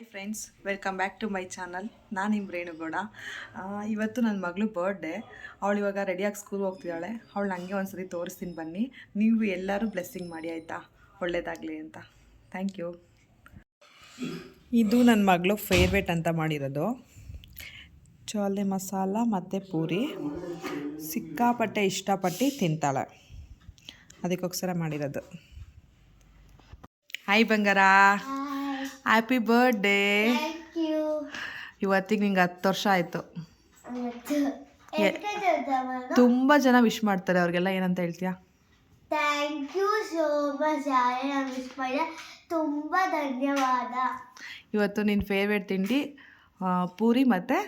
Friends welcome back to my channel ನಾನು ನಿಮ್ಮ ರೇಣುಗೌಡ. ಇವತ್ತು ನನ್ನ ಮಗಳು ಬರ್ಡೇ ಅವಳು ಇವಾಗ ರೆಡಿಯಾಗಿ ಸ್ಕೂಲ್ ಹೋಗ್ತಿದ್ದಾಳೆ. ಅವಳು ನನಗೆ ಒಂದ್ಸರಿ ತೋರಿಸ್ತೀನಿ ಬನ್ನಿ. ನೀವು ಎಲ್ಲರೂ ಬ್ಲೆಸ್ಸಿಂಗ್ ಮಾಡಿ, ಆಯಿತಾ? ಒಳ್ಳೇದಾಗಲಿ ಅಂತ. ಥ್ಯಾಂಕ್ ಯು ಇದು ನನ್ನ ಮಗಳು ಫೇವ್ರೇಟ್ ಅಂತ ಮಾಡಿರೋದು. ಚೋಲೆ ಮಸಾಲ ಮತ್ತು ಪೂರಿ. ಸಿಕ್ಕಾಪಟ್ಟೆ ಇಷ್ಟಪಟ್ಟು ತಿಂತಾಳೆ. ಅದಕ್ಕೋಸ್ಕರ ಮಾಡಿರೋದು. ಹಾಯ್ ಬಂಗಾರ. Happy birthday. ಇವತ್ತಿಗೆ ನಿಂಗೆ ಹತ್ತು ವರ್ಷ ಆಯಿತು. ತುಂಬ ಜನ ವಿಶ್ ಮಾಡ್ತಾರೆ ಅವ್ರಿಗೆಲ್ಲ ಏನಂತ ಹೇಳ್ತೀಯಾ? Thank you so much wish ಮಾಡಿದೆ ತುಂಬ ಧನ್ಯವಾದ. ಇವತ್ತು ನಿನ್ನ ಫೇವ್ರೇಟ್ ತಿಂಡಿ ಪೂರಿ ಮತ್ತು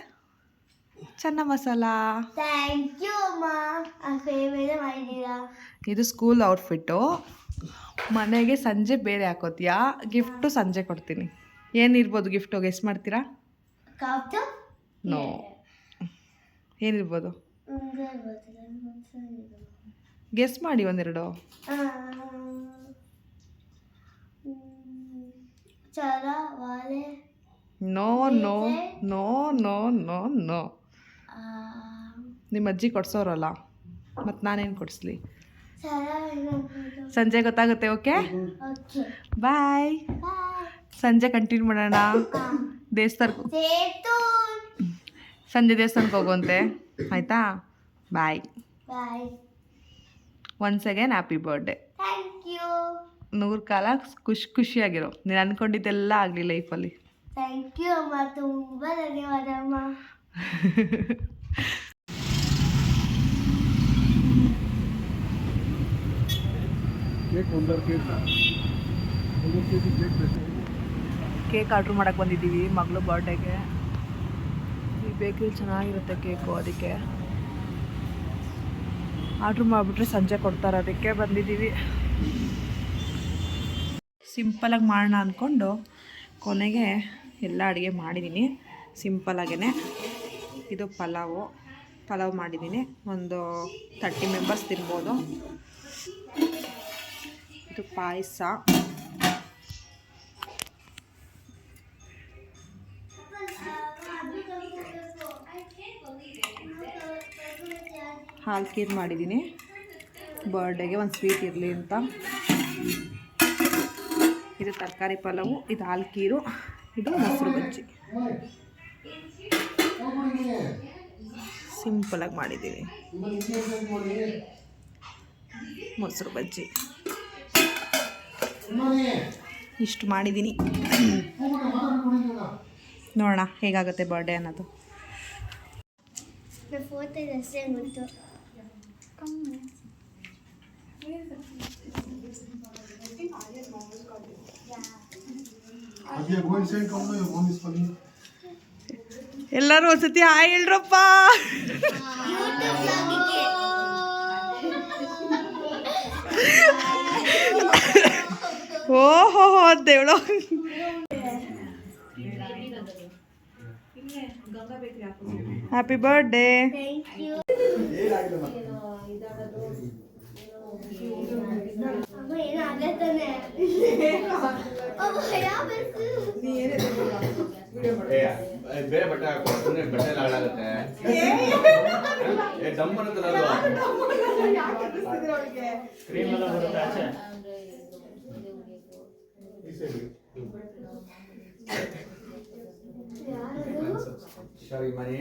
ಚೆನ್ನ ಮಸಾಲ. ಥ್ಯಾಂಕ್ ಯು ಅಮ್ಮ. ಫೇವರೇಟ್ ಮಾಡಿದ್ದೀರಾ? ಇದು ಸ್ಕೂಲ್ ಔಟ್ಫಿಟ್ಟು ಮನೆಗೆ ಸಂಜೆ ಬೇರೆ ಹಾಕೋತೀಯಾ? ಗಿಫ್ಟು ಸಂಜೆ ಕೊಡ್ತೀನಿ. ಏನಿರ್ಬೋದು ಗಿಫ್ಟು? ಗೆಸ್ ಮಾಡ್ತೀರಾ? ನೋ. ಏನಿರ್ಬೋದು ಗೆಸ್ ಮಾಡಿ ಒಂದೆರಡು. No no no no no no. ನಿಮ್ಮ ಅಜ್ಜಿ ಕೊಡ್ಸೋರಲ್ಲ. ಮತ್ತು ನಾನೇನು ಕೊಡಿಸ್ಲಿ? ಸಂಜೆ ಗೊತ್ತಾಗುತ್ತೆ ಓಕೆ ಬಾಯ್ ಸಂಜೆ ಕಂಟಿನ್ಯೂ ಮಾಡೋಣ. ದೇವಸ್ಥಾನ ದೇವಸ್ಥಾನಕ್ಕೆ ಸಂಜೆ ದೇವಸ್ಥಾನಕ್ಕೆ ಹೋಗುವಂತೆ. ಆಯಿತಾ? Bye once again happy birthday ನೂರು ಕಾಲ ಖುಷಿ ಖುಷಿಯಾಗಿರೋ. ನೀನು ಅಂದ್ಕೊಂಡಿದ್ದೆಲ್ಲ ಆಗಲಿ ಲೈಫಲ್ಲಿ ಥ್ಯಾಂಕ್ ಯು ಅಮ್ಮ. ತುಂಬ ಧನ್ಯವಾದ ಅಮ್ಮ. ಕೇಕ್ ಆರ್ಡ್ರ್ ಮಾಡಕ್ಕೆ ಬಂದಿದ್ದೀವಿ ಮಗಳು ಬರ್ಡೇಗೆ ಈ ಬೇಕ್ರಿ ಚೆನ್ನಾಗಿರುತ್ತೆ ಕೇಕು ಅದಕ್ಕೆ. ಆರ್ಡ್ರ್ ಮಾಡಿಬಿಟ್ರೆ ಸಂಜೆ ಕೊಡ್ತಾರೆ, ಅದಕ್ಕೆ ಬಂದಿದ್ದೀವಿ. ಸಿಂಪಲಾಗಿ ಮಾಡೋಣ ಅಂದ್ಕೊಂಡು ಕೊನೆಗೆ ಎಲ್ಲ ಅಡುಗೆ ಮಾಡಿದ್ದೀನಿ. ಸಿಂಪಲಾಗೇ ಇದು ಪಲಾವು. ಪಲಾವ್ ಮಾಡಿದ್ದೀನಿ. ಒಂದು ತರ್ಟಿ ಮೆಂಬರ್ಸ್ ತಿನ್ಬೋದು. ಇದು ಪಾಯಸ. ಹಾಲು ಖೀರ್ ಮಾಡಿದ್ದೀನಿ. ಬರ್ಡೇಗೆ ಒಂದು ಸ್ವೀಟ್ ಇರಲಿ ಅಂತ. ಇದು ತರಕಾರಿ ಪಲಾವು, ಇದು ಹಾಲು ಖೀರು, ಇದು ಮೊಸರು ಬಜ್ಜಿ. ಸಿಂಪಲಾಗಿ ಮಾಡಿದ್ದೀವಿ. ಮೊಸರು ಬಜ್ಜಿ. ಇಷ್ಟು ಮಾಡಿದ್ದೀನಿ ನೋಡೋಣ ಹೇಗಾಗುತ್ತೆ ಬರ್ಡೇ ಅನ್ನೋದು. ಎಲ್ಲರೂ ಒಂದ್ಸತಿ ಹಾಯ್ ಹೇಳ್ರಪ್ಪ. ಓಹೋ ದೇವಳು. ಹ್ಯಾಪಿ ಬರ್ಡೇ ಬೇರೆ ಬಟ್ಟೆ ಹಾಕೋ ಸುಮ್ಮನೆ ಬಟ್ಟೆ ಹಾಳಾಗುತ್ತೆ. ಕ್ರೀಮ್ ಎಲ್ಲ ಬರುತ್ತೆ ಆಚೆ. ಸರಿ ಮನೆ.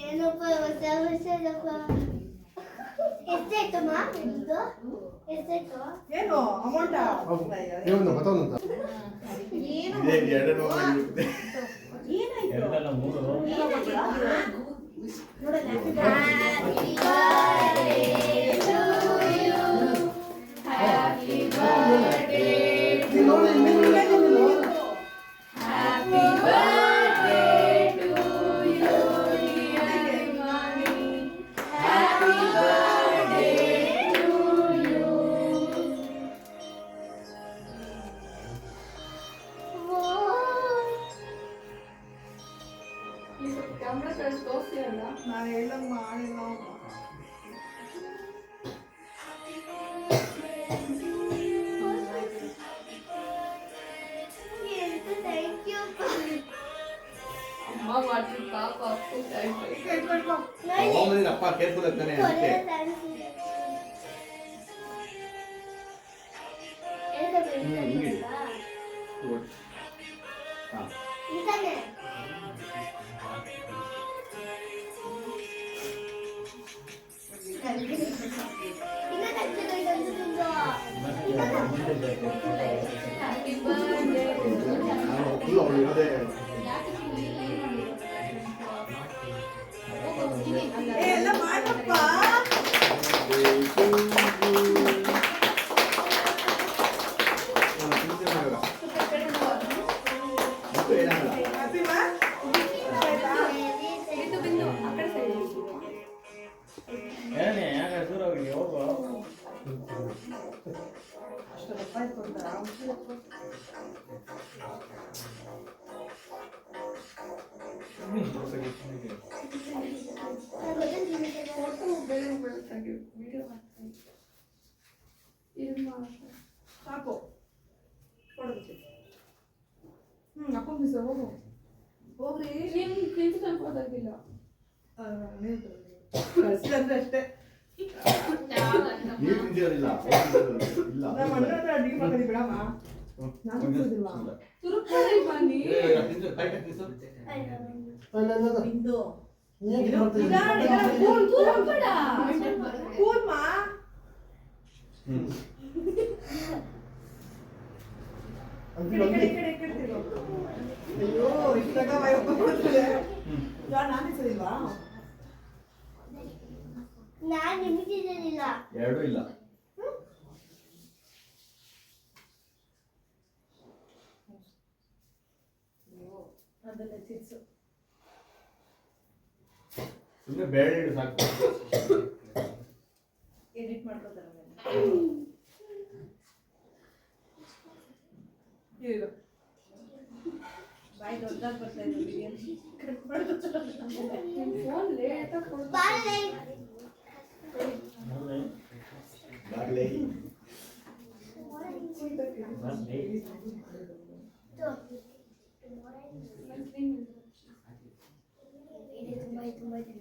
ಏನಪ್ಪ ಹೊಸ ಹೊಸದಪ್ಪ ಎಷ್ಟಾಯ್ತಮ್ಮ ನಿಮ್ದು? ಎಷ್ಟಾಯ್ತು? ಏನು ಅಮೌಂಟ್ ಏನು ಬತ್ತಾವಂತ ಏನು ಎರಡು ಎರಡಲ್ಲ ಮೂರು ಅಪ್ಪ ಕೇರ್ಫುಲ್ ಆಗ್ತಾನೆ ಕೊನೆ ಅದಕ್ಕೆ thanks ಇದೆ. ಎಲ್ಲಿ ಹ್ಮ್, ಹಿಂಗೆ. ಬರೀತಾನಲ್ಲ? ಹಾ ಇದ್ದಾನೆ. ಇನ್ನ ಕಚ್ಚಿಲ್ಲ, ಇದೊಂದು ತಿಂದು. ನಾನು ಫುಲ್ ಅವಳು ಇರೋದೇ ಏ ಸಾಕು ಕೊಡೋದಕ್ಕೆ ಹ್ಞೂ ಅಪ್ಪ ಮಿಸ್ ಹೋಗು ಹೋಗ್ರಿ ನಿಮ್ ಕಿಂತ ಕಳ್ಸಿ ಅಂದ್ರೆ ಅಷ್ಟೇ ನಮ್ಮ ಬಿಡಮ್ಮ ಎರಡೂ ಇಲ್ಲ. ಅದನ್ನ ತಿನ್ಸು. ಸುಮ್ಮನೆ ಬೇಳೆ ಇಡು ಸಾಕು ಎಡಿಟ್ ಮಾಡ್ಕೊತಾರೆ ಆಮೇಲೆ. ಇರು. ಬಾಯಿ ದೊಡ್ಡದಾಗಿ ಬರ್ತಾ ಇದೆ ಬಿರಿಯಾನಿ ಕಟ್ ಮಾಡು. ನಿಮ್ ಫೋನ್ ಲೇಟ್ ಆಗಿ ಕೊಡ್ತಾರೆ ಬಾಳೆ ಹೌದೇ? ಬಾಗ್ಲೇ ಬರ್ಲಿ. ಇದೆ ತುಂಬಾ ಇದೆ ತುಂಬಾ ಇದೆ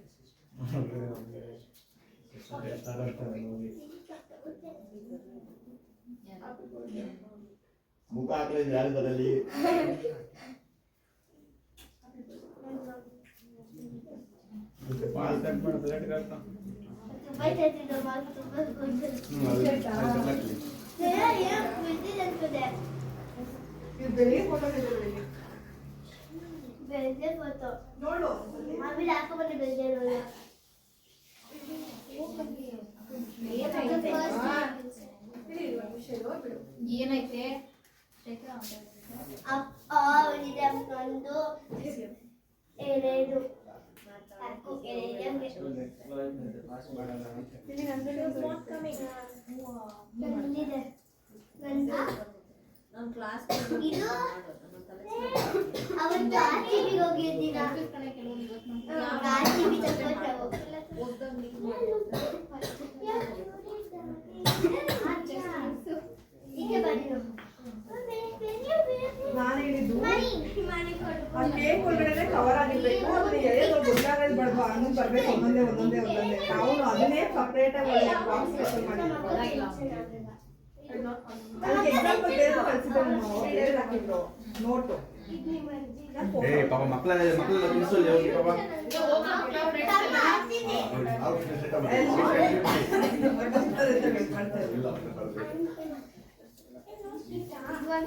ಮುಖ ಹಾಕಲಿದ್ರೆ ಯಾರು ಬರಲಿ? ಕಟ್ ಮಾಡ್ತಾರೆ ಬೆಳಿಗ್ಗೆ ಫೋಟೋ. ನೋಡು. ಆಮೇಲೆ ಹಾಕೋ ಬಂದು ಬೆಳಗ್ಗೆ ನೋಡಿ. ಏನೈತೆ ಅಪ್ಪ ಇದೆ ಒಂದು ನನ್ನ ಇದು ಅವತ್ತು ಆರ್ ಟಿ ಏ ಪಾಪ ಮಕ್ಕಳ ಮಕ್ಕಳೆಲ್ಲ ತಿನ್ಸಲ್ಲಿ ಹೋಗಿ ಪಾಪ ಅವ್ರು set up ಮಾಡಿ. ಇಲ್ಲ, ಅವ್ರು ಬರ್ಬೇಕು.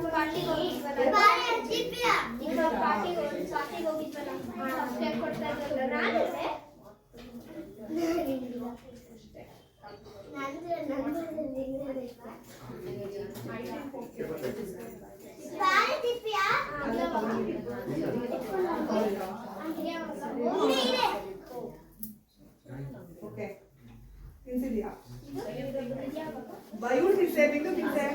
ಪಾರ್ಟಿಗೆ ಹೋಗಿದ್ವಲ್ಲ ಪಾರ್ಟಿಗೆ ಹೋಗಿದ್ವಲ್ಲ ಅಷ್ಟೇ ಕೊಡ್ತಾ ಇದ್ದಲ್ಲ ನಾನಲ್ಲೇ ಬಾಳೆ ತಿಪ್ಪಿಯಾ ಇದೆ ಓಕೆ ತಿನ್ಸಿದ್ಯಾ ಬೈವು ತಿನ್ಸೆ ಬಿಂದು ತಿನ್ಸೆ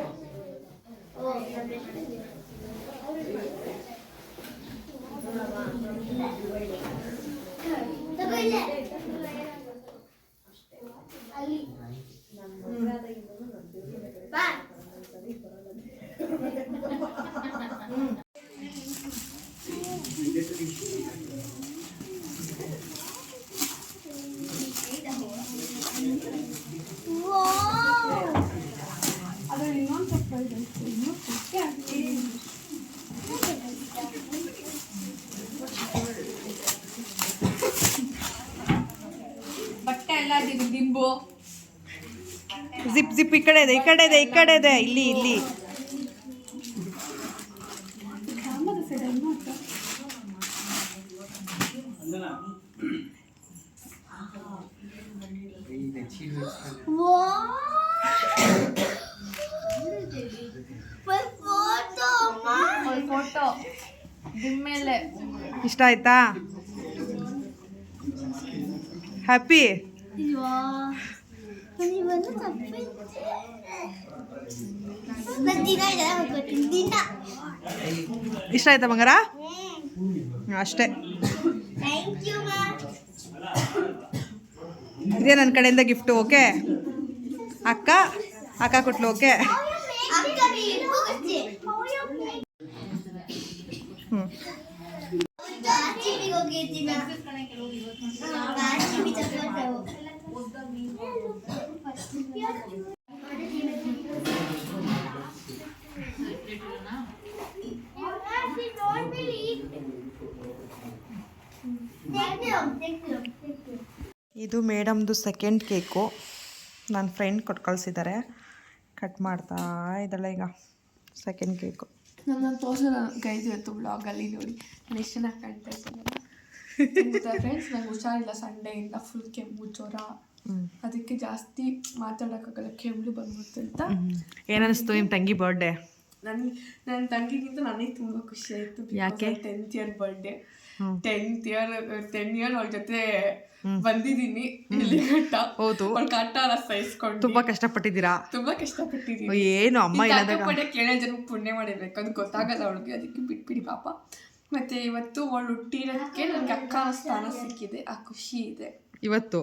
ಜಿಪ್ ಜಿಪ್ ಈ ಕಡೆ ಇದೆ ಈ ಕಡೆ ಇದೆ ಈ ಕಡೆ ಇದೆ ಇಲ್ಲಿ ಇಲ್ಲಿ. ಇಷ್ಟ ಆಯ್ತಾ? ಹ್ಯಾಪಿ ಇಷ್ಟ ಆಯ್ತಾ ಬಂಗಾರ? ಅಷ್ಟೇ. ಥ್ಯಾಂಕ್ ಯು ಮಾ ಇದೇ ನನ್ನ ಕಡೆಯಿಂದ ಗಿಫ್ಟು ಓಕೆ ಅಕ್ಕ ಅಕ್ಕ ಕೊಟ್ಲು ಓಕೆ ಅಕ್ಕ ಹೋಗುತ್ತೆ ಹ್ಞೂ ಇದು ಮೇಡಮ್ದು ಸೆಕೆಂಡ್ ಕೇಕು ನನ್ನ ಫ್ರೆಂಡ್ ಕೊಟ್ಟು ಕಳಿಸಿದ್ದಾರೆ ಕಟ್ ಮಾಡ್ತಾ ಇದ್ದಾಳೆ ಈಗ ಸೆಕೆಂಡ್ ಕೇಕು ನನ್ನ ತೋರ್ಸೋಣ ಕೈದು ಇವತ್ತು ಬ್ಲಾಗಲ್ಲಿ ನೋಡಿ. ನಾನು ಎಷ್ಟು ಚೆನ್ನಾಗಿ ಕಾಣ್ತಾ ಇದ್ದೀನಿ. ಫ್ರೆಂಡ್ಸ್ ನಂಗೆ ಹುಷಾರಿಲ್ಲ. ಸಂಡೆಯಿಂದ ಫುಲ್ ಕೆಮ್ಮು, ಜ್ವರ. ಅದಕ್ಕೆ ಜಾಸ್ತಿ ಮಾತಾಡೋಕ್ಕಾಗಲ್ಲ ಕೆಮ್ಮು ಬಂದ್ಬಿಡ್ತು ಅಂತ. ಏನನ್ನಿಸ್ತು ನಿಮ್ಮ ತಂಗಿ ಬರ್ಡೇ ನನ್ ನನ್ನ ತಂಗಿಗಿಂತ ನನಗೆ ತುಂಬ ಖುಷಿ ಆಯಿತು ಯಾಕೆ? Tenth year birthday. Tenth year ten year ಅವ್ರ ಜೊತೆ ಬಂದಿದ್ದೀನಿ ಇಲ್ಲಿ ಗಂಟ. ಹೌದು. ಅವ್ರ ಕಟ್ಟ ಸಹಿಸ್ಕೊಂಡು ತುಂಬಾ ಕಷ್ಟಪಟ್ಟಿದ್ದೀರಾ? ತುಂಬಾ ಕಷ್ಟಪಟ್ಟಿದ್ದೀನಿ. ಏನು ಅಮ್ಮ ಇಲ್ಲದಾಗ. ಕೇಳೋ ಜನ ಪುಣ್ಯ ಮಾಡಿರ್ಬೇಕು ಅದು ಗೊತ್ತಾಗಲ್ಲ ಅವಳಿಗೆ ಅದಕ್ಕೆ ಬಿಟ್ಬಿಡಿ ಪಾಪ. ಮತ್ತೆ ಇವತ್ತು ಅವಳು ಹುಟ್ಟಿರೋದಕ್ಕೆ ನನಗೆ ಅಕ್ಕ ಸ್ಥಾನ ಸಿಕ್ಕಿದೆ ಆ ಖುಷಿ ಇದೆ. ಇವತ್ತು.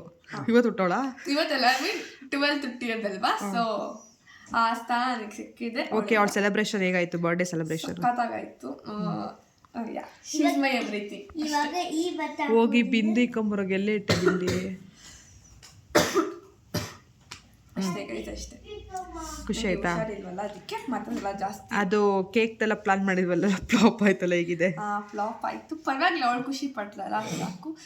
ಇವತ್ತು ಹುಟ್ಟೋಳ? ಇವತ್ತೆಲ್ಲ ಮೀನ್ ಟ್ವೆಲ್ತ್ ಹುಟ್ಟಿರೋದಲ್ವಾ? ಸೊ ಆ ಸ್ಥಾನ ನನಗೆ ಸಿಕ್ಕಿದೆ. ಓಕೆ ಅವಳ ಸೆಲೆಬ್ರೇಷನ್ ಹೇಗಾಯ್ತು? ಬರ್ಡೇ ಸೆಲೆಬ್ರೇಷನ್ ಭತ್ತ ಹೋಗಿ ಬಿಂದಿ ಕಂಬರೋಗೆ ಎಲ್ಲೇ ಇಟ್ಟೆ ಬಿಂದಿ? ಅಷ್ಟೇ ಅಷ್ಟೇ. ಖುಷಿ ಆಯ್ತಾ? ಇಲ್ವಲ್ಲ ಅದಕ್ಕೆ ಮಾತಾಡಲ್ಲ ಜಾಸ್ತಿ. ಅದು ಕೇಕ್ದೆಲ್ಲ ಪ್ಲಾನ್ ಮಾಡಿದ್ವಲ್ಲ ಫ್ಲಾಪ್ ಆಯ್ತಲ್ಲ ಹೇಗಿದೆ. ಫ್ಲಾಪ್ ಆಯ್ತು. ಪರವಾಗಿಲ್ಲ ಅವಳು ಖುಷಿ ಪಟ್ಲಲ್ಲ ಸಾಕು.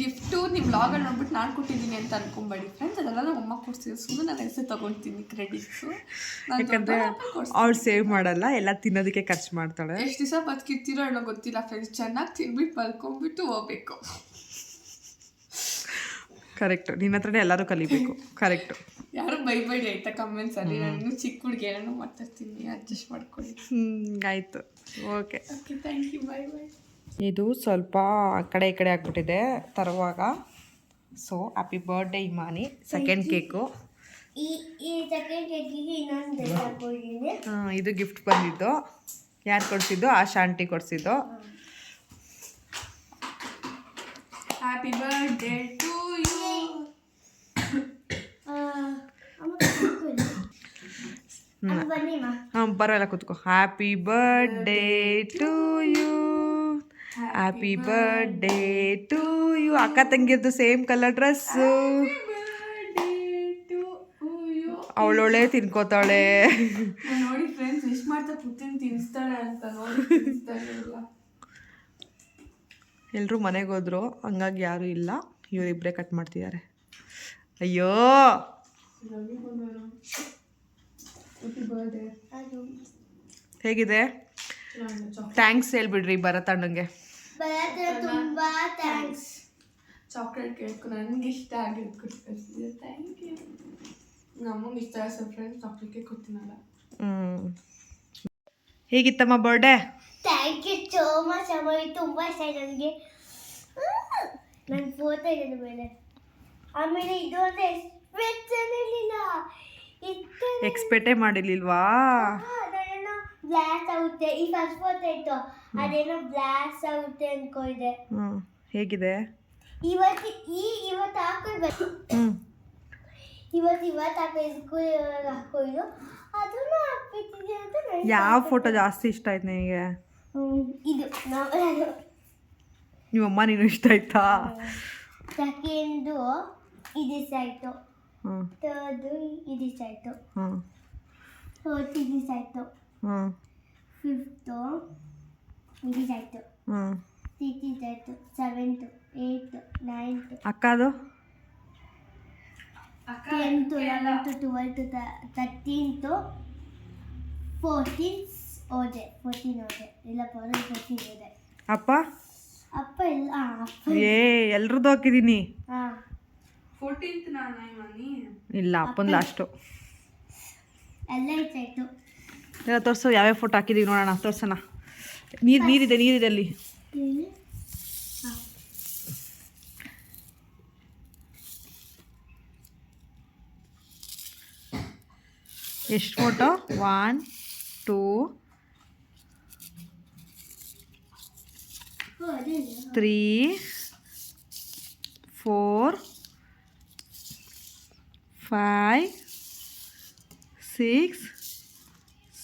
ಗಿಫ್ಟು ನಿಮ್ಮ ವ್ಲಾಗಲ್ಲಿ ನೋಡ್ಬಿಟ್ಟು ನಾನು ಕೊಟ್ಟಿದ್ದೀನಿ ಅಂತ ಅನ್ಕೊಂಬೇಡಿ. ಫ್ರೆಂಡ್ಸ್ ಅದೆಲ್ಲ ನಮ್ಮ ಅಮ್ಮ ಕೊಡ್ಸಿದ್ರು. ಸುಮ್ಮನೆ ನಾನು ಹೆಸರು ತೊಗೊಳ್ತೀನಿ ಕ್ರೆಡಿಟ್ಸು ಯಾಕಂದ್ರೆ ಅವ್ರು ಸೇವ್ ಮಾಡಲ್ಲ ಎಲ್ಲ ತಿನ್ನೋದಕ್ಕೆ ಖರ್ಚು ಮಾಡ್ತಾಳೆ. ಎಷ್ಟು ದಿವಸ ಬದುಕಿರ್ತೀರೋ ಅಣ್ಣ ಗೊತ್ತಿಲ್ಲ ಫ್ರೆಂಡ್ಸ್ ಚೆನ್ನಾಗಿ ತಿನ್ಬಿಟ್ಟು ಬಲ್ಕೊಂಡ್ಬಿಟ್ಟು ಹೋಗ್ಬೇಕು. ಕರೆಕ್ಟ್ ನಿನ್ನ ಹತ್ರನೇ ಎಲ್ಲರೂ ಕಲಿಬೇಕು. ಕರೆಕ್ಟು ಯಾರು ಬೈಬೇಡಿ ಆಯ್ತಾ ಕಮೆಂಟ್ಸ್ ಅಲ್ಲಿ? ನಾನು ಚಿಕ್ಕ ಹುಡುಗಿ ಏನೋ ಮಾತಾಡ್ತೀನಿ ಅಡ್ಜಸ್ಟ್ ಮಾಡ್ಕೊಳ್ಳಿ. ಹ್ಞೂ ಆಯಿತು. Okay okay thank you bye bye ಇದು ಸ್ವಲ್ಪ ಆ ಕಡೆ ಈ ಕಡೆ ಆಗ್ಬಿಟ್ಟಿದೆ ತರುವಾಗ. So happy birthday Imani second cake ಇದು ಗಿಫ್ಟ್ ಬಂದಿದ್ದು. ಯಾರು ಕೊಡಿಸಿದ್ದು? ಆ ಶಾಂತಿ ಕೊಡಿಸಿದ್ದು ಹ್ಯಾಪಿ ಬರ್ಡೇ ಟು ಯು ಅಮ್ಮ ಬನ್ನಿ ಮಾ ಹಾಂ ಬರೋಲ್ಲ ಕೂತ್ಕೋ. Happy birthday to you happy birthday to you ಅಕ್ಕ ತಂಗಿರ್ದು ಸೇಮ್ ಕಲರ್ ಡ್ರೆಸ್ಸು ಅವಳೊಳೆ ತಿನ್ಕೋತಾಳೆ. ನೋಡಿ ಫ್ರೆಂಡ್ಸ್ ವಿಶ್ ಮಾಡ್ತಾ ಕೂತೀನಿ ತಿನ್ಸ್ತಾಳೆ ಅಂತ ನೋಡಿ ಎಲ್ಲರೂ ಮನೆಗೆ ಹೋದ್ರು ಹಂಗಾಗಿ ಯಾರೂ ಇಲ್ಲ. ಇವರಿಬ್ಬರೇ ಕಟ್ ಮಾಡ್ತಿದ್ದಾರೆ. ಅಯ್ಯೋ! ಹೇಗಿದೆ? ಥ್ಯಾಂಕ್ಸ್ ಹೇಳ್ಬಿಡ್ರಿ ಭರತಣ್ಣಂಗೆ. ಬರತ್ತೆ ತುಂಬಾ ಥ್ಯಾಂಕ್ಸ್ ಚಾಕ್ಲೇಟ್ ಕೇಕ್ ನನಗೆ ಇಷ್ಟ ಆಗಿದ್ದು ಕೊಟ್ಟು ಥ್ಯಾಂಕ್ ಯು ನಮಗೆ ಇಷ್ಟ ಆಗ ಫ್ರೆಂಡ್ಸ್ ಚಾಕ್ಲೇಟ್ ಕೇಕ್ ಕೊಡ್ತೀನಲ್ಲ. ಹ್ಞೂ ಹೇಗಿತ್ತಮ್ಮ birthday thank you so much ಅಮ್ಮ ಇದು ತುಂಬ ಇಷ್ಟ ಆಯ್ತು ನನಗೆ. ನನ್ನ ಫೋಟೋ ಇದೆ ಮೇಲೆ. ಆಮೇಲೆ ಇದು ಅಂತ ಎಕ್ಸ್ಪೆಕ್ಟ್ ಇತ್ತು ಎಕ್ಸ್ಪೆಕ್ಟೇ ಮಾಡಿರ್ಲಿಲ್ವಾ? ಬ್ಲಾಸ್ಟ್ ಆಗುತ್ತೆ. ಈ ಫಸ್ಟ್ ಇತ್ತು ಅದೇನೋ ಬ್ಲಾಸ್ಟ್ ಆಗುತ್ತೆ ಅನ್ಕೊಂಡೆ ಹ್ಞೂ ಹೇಗಿದೆ? ಇವತ್ತು ಈ ಇವತ್ತು ಹಾಕೊಳ್ಬೇಕು ಹ್ಞೂ ಇವತ್ತು ಇವತ್ತು ಹಾಕಿದ್ದು ಸ್ಕೂಲ್ ಅದನ್ನು ಹಾಕ್ಬಿಟ್ಟಿದೆ ಅಂತ ನನಗೆ ಯಾವ ಫೋಟೋ ಜಾಸ್ತಿ ಇಷ್ಟ ಆಯ್ತು ನಿಮಗೆ ಹ್ಮ್, ಇದು ನಾವು ನಿಮ್ಮಮ್ಮ ನೀನು ಇಷ್ಟ ಆಯ್ತಾ? ಸೆಕೆಂಡು ಇದು ಇಷ್ಟ ಆಯಿತು. ಹ್ಞೂ ಥರ್ಡು ಇದು ಇಷ್ಟ ಆಯಿತು. ಹ್ಞೂ ಫೋರ್ತ್ ಇದು ಇಷ್ಟ ಆಯಿತು. ಹ್ಞೂ ಫಿಫ್ತು ಇದು ಇಷ್ಟ ಆಯಿತು ಹ್ಞೂ ಸಿಕ್ಸ್ ಆಯಿತು seventh eighth ninth. ಅಕ್ಕದು? Tenth eleventh twelfth thirteenth fourteen ಓದೆ. Fourteen ಓದೆ. ಇಲ್ಲ ಫೋರ್ಟೀನ್ ಓದೆ. ಅಪ್ಪ? ಅಪ್ಪ ಇಲ್ಲ ಅಪ್ಪ ಏ ಎಲ್ರದ್ದು ಹಾಕಿದ್ದೀನಿ ಹಾಂ ಫೋರ್ಟೀನ್ತ್ ನಾನು ಮನಿ ಇಲ್ಲ ಅಪ್ಪನ ಲಾಸ್ಟು ಎಲ್ಲ ಇಟ್ಟಾಯ್ತು ಎಲ್ಲ ತೋರಿಸು, ಯಾವ್ಯಾವ ಫೋಟೋ ಹಾಕಿದ್ದೀವಿ ನೋಡೋಣ, ತೋರ್ಸೋಣ. ನೀರು ನೀರಿದೆ ನೀರಿದೆ ಅಲ್ಲಿ. ಇಲ್ಲಿ ಎಷ್ಟು ಫೋಟೋ ಒನ್ ಟೂ ಓ ಅದಿಲ್ಲ three four five six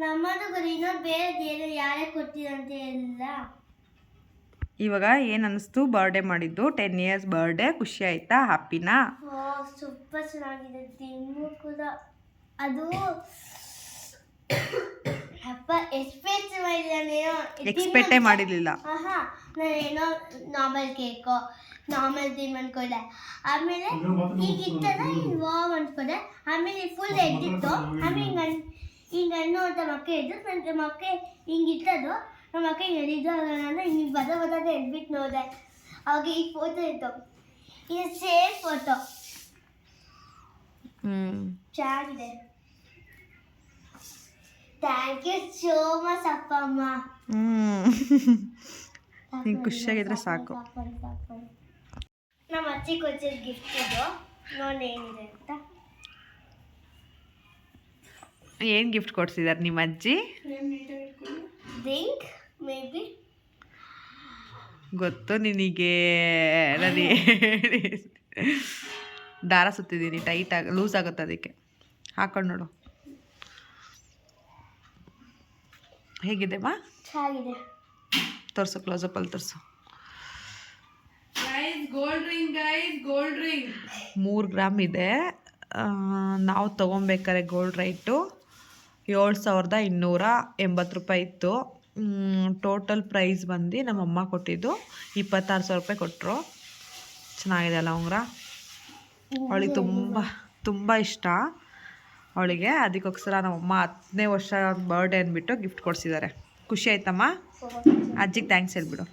ನಮ್ಮದು ಇನ್ನೊಂದು ಬೇರೆ ಏನು ಯಾರೇ ಕೊಟ್ಟಿದಂತೆ ಇಲ್ಲ ಇವಾಗ ಏನು ಅನ್ನಿಸ್ತು? ಬರ್ಡೇ ಮಾಡಿದ್ದು ಟೆನ್ ಇಯರ್ಸ್ ಬರ್ಡೇ ಖುಷಿ ಆಯ್ತಾ? ಹ್ಯಾಪಿನಾ ಓ ಸೂಪರ್ ಚೆನ್ನಾಗಿದೆ. ದಿಮ್ಮು ಕೂಡ. ಅದು ಅಪ್ಪ ಎಕ್ಸ್ಪೆಕ್ಟ್ ಮಾಡಿದಾನೇನೋ ಎಕ್ಸ್ಪೆಕ್ಟೇ ಮಾಡಿರಲಿಲ್ಲ. ಆಹಾ ನಾನೇನೋ ನಾರ್ಮಲ್ ಕೇಕ್ ನಾರ್ಮಲ್ ದಿಮ್ ಅನ್ಕೊಂಡೆ. ಆಮೇಲೆ ಈಗ ಇತ್ತಲ್ಲ ವಾವ್ ಅನ್ಕೊಂಡೆ. ಆಮೇಲೆ ಫುಲ್ ಎದ್ದಿತ್ತು ಆಮೇಲೆ ಹಿಂಗೆ ಅನ್ ಹಿಂಗೆ ಅಂತ ಮಕ್ಕ ಇದ್ದು ನನಗೆ ಮಕ್ಕ ಹಿಂಗೆ ಇತ್ತದು ನಮ್ಮ ಅಕ್ಕ ಹಿಂಗೆ ಎದ್ದಿದ್ದು ಅಂದ್ರೆ ಹಿಂಗೆ ಬದ ಬದ ಎದ್ಬಿಟ್ಟು ನೋಡಿದೆ. ಅವಾಗ ಈ ಫೋಟೋ ಇತ್ತು. ಇದು ಸೇಮ್ ಫೋಟೋ ಚೆನ್ನಾಗಿದೆ. ಥ್ಯಾಂಕ್ ಯು ಸೋ ಮಚ್ ಅಪ್ಪ ಅಮ್ಮ ನೀವು ಖುಷಿಯಾಗಿದ್ರೆ ಸಾಕು. ನಮ್ಮ ಅಜ್ಜಿ ಕೊಚ್ಚಿದ ಗಿಫ್ಟ್ ಇದು. ನೋಡಿ ಏನಿದೆ ಅಂತ. ಏನು ಗಿಫ್ಟ್ ಕೊಡ್ಸಿದ್ದಾರೆ ನಿಮ್ಮ ಅಜ್ಜಿ? ಮೇ ಗೊತ್ತು ನಿನಗೆ ನನಗೆ ದಾರ ಸುತ್ತಿದ್ದೀನಿ ಟೈಟ್ ಆಗ ಲೂಸ್ ಆಗುತ್ತೆ ಅದಕ್ಕೆ. ಹಾಕೊಂಡು ನೋಡು. ಹೇಗಿದೆ ಬಾ ಚೆನ್ನಾಗಿದೆ. ತೋರಿಸು ಕ್ಲೋಸಪ್ಪಲ್ಲಿ ತೋರಿಸು. Guys gold ring guys gold ring ಮೂರು ಗ್ರಾಮ್ ಇದೆ. ನಾವು ತೊಗೊಬೇಕಾರೆ ಗೋಲ್ಡ್ ರೈಟು ಏಳು ಸಾವಿರದ ಇನ್ನೂರ ಎಂಬತ್ತು ರೂಪಾಯಿ ಇತ್ತು. ಟೋಟಲ್ ಪ್ರೈಸ್ ಬಂದು ನಮ್ಮಮ್ಮ ಕೊಟ್ಟಿದ್ದು ಇಪ್ಪತ್ತಾರು ಸಾವಿರ ರೂಪಾಯಿ ಕೊಟ್ಟರು ಚೆನ್ನಾಗಿದೆ ಅಲ್ಲ ಉಂಗುರ? ಅವಳಿಗೆ ತುಂಬ ತುಂಬ ಇಷ್ಟ ಅವಳಿಗೆ. ಅದಕ್ಕೋಸ್ಕರ ನಮ್ಮಮ್ಮ ಹತ್ತನೇ ವರ್ಷ ಬರ್ಡೇ ಅಂದ್ಬಿಟ್ಟು ಗಿಫ್ಟ್ ಕೊಡಿಸಿದ್ದಾರೆ. ಖುಷಿ ಆಯ್ತಮ್ಮ? ಅಜ್ಜಿಗೆ ಥ್ಯಾಂಕ್ಸ್ ಹೇಳ್ಬಿಡು.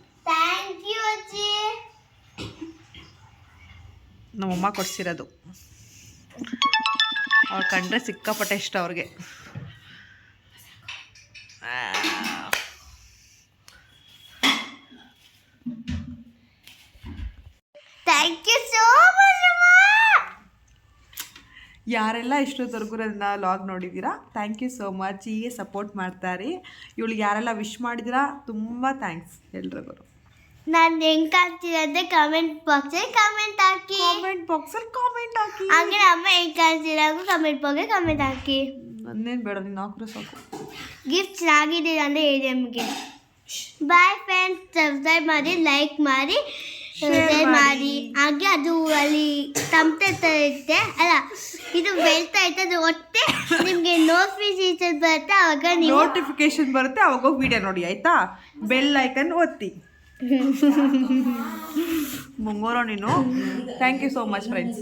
ನಮ್ಮಮ್ಮ ಕೊಡಿಸಿರೋದು. ಅವ್ರು ಕಂಡ್ರೆ ಸಿಕ್ಕಾಪಟ್ಟೆ ಇಷ್ಟ ಅವ್ರಿಗೆ. ಥ್ಯಾಂಕ್ ಯು ಸೋ ಮಚ್ ಯಾರೆಲ್ಲ ಇಷ್ಟೊತ್ತವರೆಗೂ ನನ್ನ ಲಾಗ್ ನೋಡಿದ್ದೀರಾ ಥ್ಯಾಂಕ್ ಯು ಸೋ ಮಚ್ ಹೀಗೆ ಸಪೋರ್ಟ್ ಮಾಡ್ತಾರೆ ಇವಳಿಗೆ ಯಾರೆಲ್ಲ ವಿಶ್ ಮಾಡಿದ್ದೀರಾ ತುಂಬ ಥ್ಯಾಂಕ್ಸ್ ಎಲ್ರಿಗೂ. ನಾನು ಹೆಂಗ್ ಕಾಣ್ತೀನಿ ಅಂತ ಕಮೆಂಟ್ ಬಾಕ್ಸಲ್ಲಿ ಕಮೆಂಟ್ ಹಾಕಿ. ಕಾಮೆಂಟ್ ಬಾಕ್ಸಲ್ಲಿ ಕಾಮೆಂಟ್ ಹಾಕಿ. ಹಾಗೆ ಅಮ್ಮ ಹೆಂಗ್ ಕಾಣ್ತೀರ ಕಮೆಂಟ್ ಬಾಕ್ಸಲ್ಲಿ ಕಮೆಂಟ್ ಹಾಕಿ. ನನ್ನೇನು ಬೇಡ ನೀನು ಹಾಕಿದ್ರೆ ಸಾಕು. ಗಿಫ್ಟ್ ಚೆನ್ನಾಗಿದೆ ಅಂದರೆ ಹೇಳಿ ನಮಗೆ. ಬಾಯ್ ಫ್ರೆಂಡ್ಸ್ ಸಬ್ಸ್ಕ್ರೈಬ್ ಮಾಡಿ ಲೈಕ್ ಮಾಡಿ ಶೇರ್ ಮಾಡಿ. ಹಾಗೆ ಅದು ಅಲ್ಲಿ ಥರ ಇರುತ್ತೆ. ಅಲ್ಲ ಇದು ಬೆಳ್ತಾ ಇರುತ್ತೆ ಅದು ಒಟ್ಟೆ ನಿಮಗೆ ನೋಟಿಫಿಕೇಶನ್ ಬರುತ್ತೆ ಅವಾಗ ನೀವು ನೋಟಿಫಿಕೇಶನ್ ಬರುತ್ತೆ ಅವಾಗ ಹೋಗಿ ವಿಡಿಯೋ ನೋಡಿ ಆಯಿತಾ? ಬೆಲ್ ಐಕನ್ ಒತ್ತಿ. ಮುಂಗೋರೋ ನೀನು. Thank you so much friends